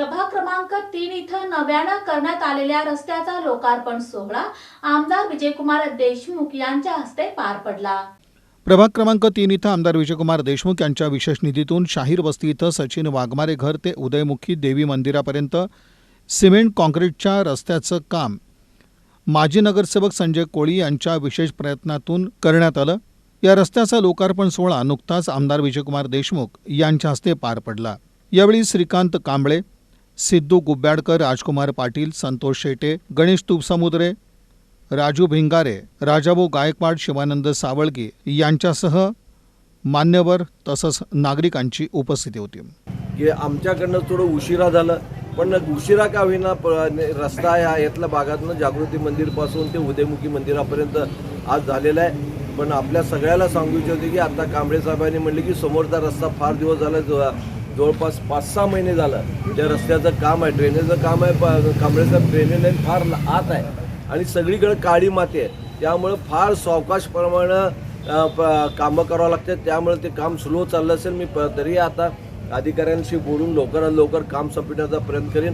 प्रभाग क्रमांक तीन इथं नव्यानं करण्यात आलेल्या रस्त्याचा लोकार्पण सोहळा आमदार विजयकुमार देशमुख यांच्या हस्ते पार पडला. प्रभाग क्रमांक तीन इथं आमदार विजयकुमार देशमुख यांच्या विशेष निधीतून शाहीर वस्ती इथं सचिन वाघमारे घर ते उदयमुखी देवी मंदिरापर्यंत सिमेंट कॉन्क्रीटच्या रस्त्याचं काम माजी नगरसेवक संजय कोळी यांच्या विशेष प्रयत्नातून करण्यात आलं. या रस्त्याचा लोकार्पण सोहळा नुकताच आमदार विजयकुमार देशमुख यांच्या हस्ते पार पडला. यावेळी श्रीकांत कांबळे सिद्धू गुब्याडकर राजकुमार पाटील संतोष शेटे गणेश तुपसमुद्रे राजू भिंगारे राजाभाऊ गायकवाड शिवानंद सावळगी यांच्यासह मान्यवर तसंच नागरिकांची उपस्थिती होती. की आमच्याकडनं थोडं उशिरा झालं पण उशिरा का होईना प- रस्ता या यातल्या भागातनं जागृती मंदिरपासून ते उदयमुखी मंदिरापर्यंत आज झालेला आहे. पण आपल्या सगळ्याला सांगू इच्छिते की आता कांबळे साहेबांनी म्हणले की समोरचा रस्ता फार दिवस झाला जवळपास पाच सहा महिने झालं. त्या रस्त्याचं काम आहे ड्रेनेजचं काम आहे प- ड्रेनेज लाईन फार आत आहे. आणि सगळीकडे काळी माती आहे. त्यामुळं फार सावकाशप्रमाणे प- कामं करावं लागतात त्यामुळे ते काम स्लो चाललं असेल मी प- तरी आता अधिकाऱ्यांशी बोलून लवकरात लवकर काम संपविण्याचा प्रयत्न करेन.